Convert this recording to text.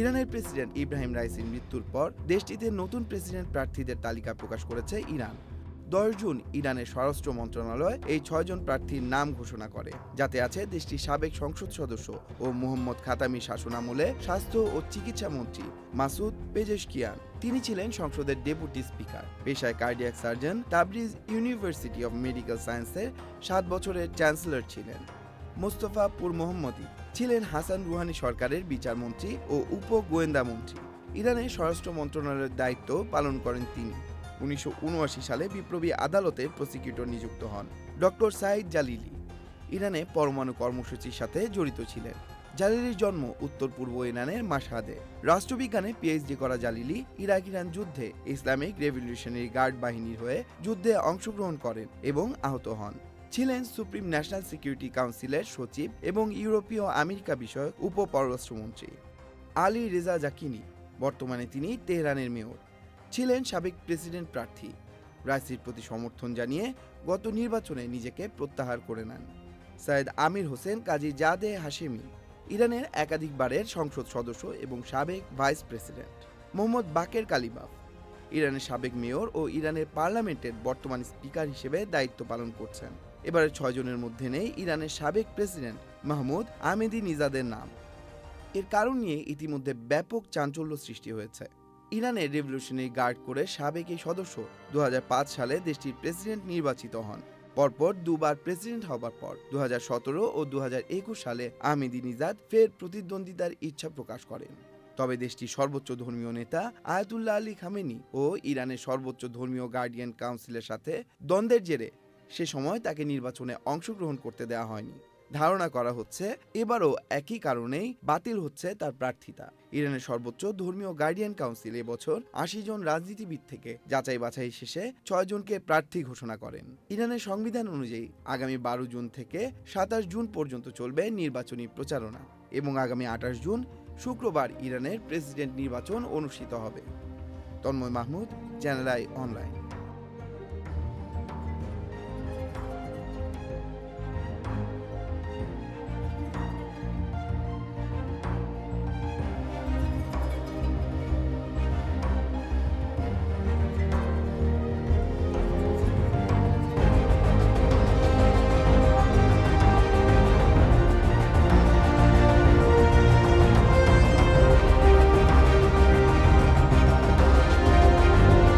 ইরানের প্রেসিডেন্ট ইব্রাহিম রাইসির মৃত্যুর পর দেশটিতে নতুন প্রেসিডেন্ট প্রার্থীদের তালিকা প্রকাশ করেছে ইরান। দশ জুন ইরানের স্বরাষ্ট্র মন্ত্রণালয় এই ছয়জন প্রার্থীর নাম ঘোষণা করে। যাতে আছে দেশটির সাবেক সংসদ সদস্য ও মোহাম্মদ খাতামি শাসনামলে স্বাস্থ্য ও চিকিৎসা মন্ত্রী মাসুদ পেজেশকিয়ান। তিনি ছিলেন সংসদের ডেপুটি স্পিকার। পেশায় cardiac surgeon, Tabriz university of medical সায়েন্সের সাত বছরের চ্যান্সেলর ছিলেন। মোস্তফা পুর মোহাম্মদী ছিলেন হাসান রুহানি সরকারের বিচারমন্ত্রী ও উপ গোয়েন্দা মন্ত্রী। ইরানের স্বরাষ্ট্র মন্ত্রণালয়ের দায়িত্ব পালন করেন তিনি। উনিশশো উনআশি সালে বিপ্লবী আদালতের প্রসিকিউটর নিযুক্ত হন ডক্টর সাইদ জালিলি। ইরানে পরমাণু কর্মসূচির সাথে জড়িত ছিলেন। জালিলির জন্ম উত্তর পূর্ব ইরানের মাসাদে রাষ্ট্রবিজ্ঞানে পিএইচডি করা জালিলি ইরাক ইরান যুদ্ধে ইসলামিক রেভলিউশনারি গার্ড বাহিনীর হয়ে যুদ্ধে অংশগ্রহণ করেন এবং আহত হন। ছিলেন সুপ্রিম ন্যাশনাল সিকিউরিটি কাউন্সিলের সচিব এবং ইউরোপীয় আমেরিকা বিষয়ক উপ পররাষ্ট্রমন্ত্রী আলী রেজা জাকিনি, বর্তমানে তিনি তেহরানের মেয়র। ছিলেন সাবেক প্রেসিডেন্ট প্রার্থী। রাইসির প্রতি সমর্থন জানিয়ে গত নির্বাচনে নিজেকে প্রত্যাহার করে নেন। সৈয়দ আমির হোসেন, কাজী জাদে হাশেমি, ইরানের একাধিকবারের সংসদ সদস্য এবং সাবেক vice president. Mohammad Baqer Qalibaf, ইরানের সাবেক মেয়র ও ইরানের পার্লামেন্টের বর্তমান স্পিকার হিসেবে দায়িত্ব পালন করছেন। এবারে ছয়জনের মধ্যে নেই ইরানের সাবেক প্রেসিডেন্ট মাহমুদ আহমেদি নিজাদের নাম। এর কারণ নিয়ে ইতিমধ্যে ব্যাপক চাঞ্চল্য সৃষ্টি হয়েছে। ইরানের রেভলিউশনারি গার্ড করে সাবেক এই সদস্য দুহাজার পাঁচ সালে দেশটির প্রেসিডেন্ট নির্বাচিত হন। পরপর দুবার প্রেসিডেন্ট হবার পর দু হাজার সতেরো ও দু হাজার একুশ সালে আহমেদি নিজাদ ফের প্রতিদ্বন্দ্বিতার ইচ্ছা প্রকাশ করেন। তবে দেশটির সর্বোচ্চ ধর্মীয় নেতা আয়াতুল্লাহ আলী খামেনি ও ইরানের সর্বোচ্চ ধর্মীয় গার্ডিয়ান কাউন্সিলের সাথে দ্বন্দ্বের জেরে সে সময় তাকে নির্বাচনে অংশগ্রহণ করতে দেওয়া হয়নি। ধারণা করা হচ্ছে, এবারও একই কারণেই বাতিল হচ্ছে তার প্রার্থিতা। ইরানের সর্বোচ্চ ধর্মীয় গার্ডিয়ান কাউন্সিল এবছর আশি জন রাজনীতিবিদ থেকে যাচাই বাছাই শেষে ছয় জনকে প্রার্থী ঘোষণা করেন। ইরানের সংবিধান অনুযায়ী আগামী বারো জুন থেকে সাতাশ জুন পর্যন্ত চলবে নির্বাচনী প্রচারণা এবং আগামী আঠাশ জুন শুক্রবার ইরানের প্রেসিডেন্ট নির্বাচন অনুষ্ঠিত হবে। Tanmoy Mahmud, channel I online.